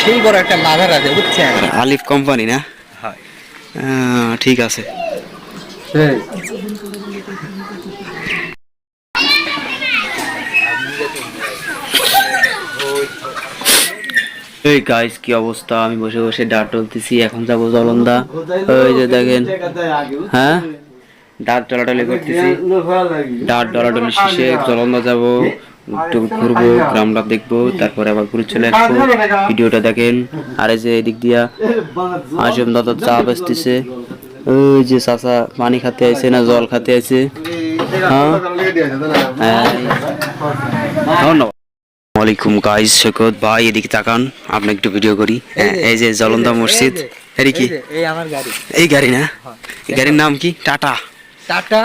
সেই বড় একটা আছে বুঝছেন? আলিফ কোম্পানি না? ঠিক আছে। এই গাইস কি অবস্থা? আমি বসে বসে ডাট টলতেছি এখন যাব জলন্দা। ওই যে দেখেন হ্যাঁ? ডাট টলাটলি করতেছি। ডাট ডলাডলি শেষে জলন্দা যাব। একটু ঘুরবো গ্রামটা দেখব তারপরে আবার ঘুরে চলে আসব। ভিডিওটা দেখেন আর এই যে এদিক দিয়া আসেম দাদা চা বেচতেছে। ওই যে চাচা পানি খাতে আছে না জল খাতে আছে হ্যাঁ? হ্যাঁ। ধন্যবাদ। ওয়ালাইকুম গাইস শেখত ভাই এদিকে তাকান আপনি একটু ভিডিও করি। হ্যাঁ, এই যে জলন্দা মসজিদ এর কি? এই আমার গাড়ি। এই গাড়ি না? এই গাড়ির নাম কি? টাটা। টাটা।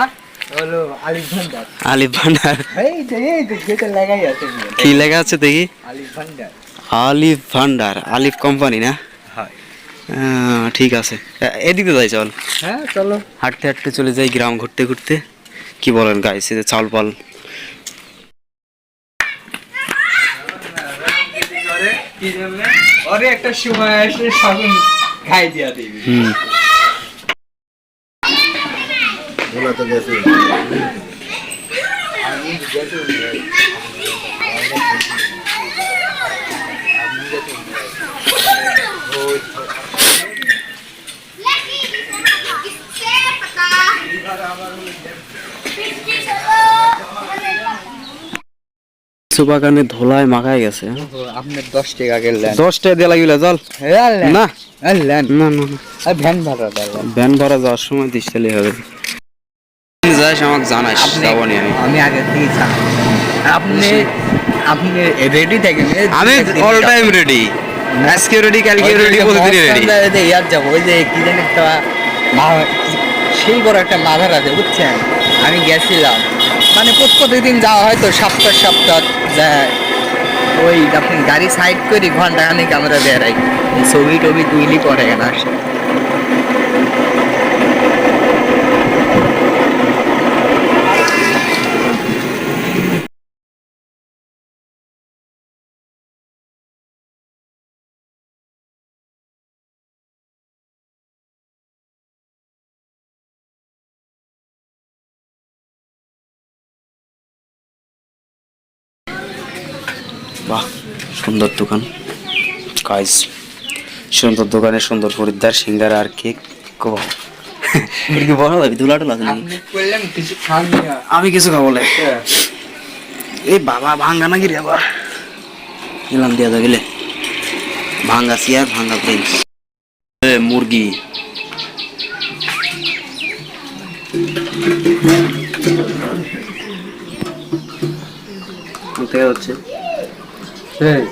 হলো আলিফ ভান্ডার। আলিফ ভান্ডার। এই যে এই যেটা লাগাই আছে কি লেখা আছে দেখি? আলিফ ভান্ডার। আলিফ ভান্ডার আলিফ কোম্পানি না? হয়। ঠিক আছে। এদিকে যাই চল। হ্যাঁ চলো। হাঁটতে হাঁটতে চলে যাই গ্রাম ঘুরতে ঘুরতে। কি বলেন গাইস এই যে চাল পাল। একটা সময় এসে শগুন খাই দিয়া দিবি। হুম। সুবাগানে ধোলায় মাখায় গেছে। আপনার দশ টাকা গেলেন দশ টাকা দিয়ে লাগিলে চল। না। না না ভ্যান ভাড়া ভ্যান ভাড়া যাওয়ার সময় দিস হবে যাস আমাকে জানাস যাব নি আমি। আমি আগে থেকে আপনি আপনি রেডি থাকেন? আমি অল টাইম রেডি আজকে রেডি কালকে রেডি প্রতিদিন রেডি ইয়ার যাব ওই যে কি জানি একটা সেই বড় একটা মাদার আছে বুঝছেন? আমি গেছিলাম। মানে প্রত্যেকদিন যাওয়া হয় তো সপ্তাহ সপ্তাহ যায়। ওই আপনি গাড়ি সাইড করি ঘণ্টা খানিক আমরা বেড়াই। ছবি টবি তুইলি পরে না আসে। বাহ সুন্দর দোকান। গাইস সুন্দর দোকানে সুন্দর খরিদ্দার সিঙ্গারা আর কেক। কো কি বড় আমি কিছু খাব না এই বাবা ভাঙ্গা নাকি রে আবার এলাম দিয়া গেলে ভাঙ্গা চেয়ার ভাঙ্গা বেঞ্চ মুরগি। কোথায় হচ্ছে সেই।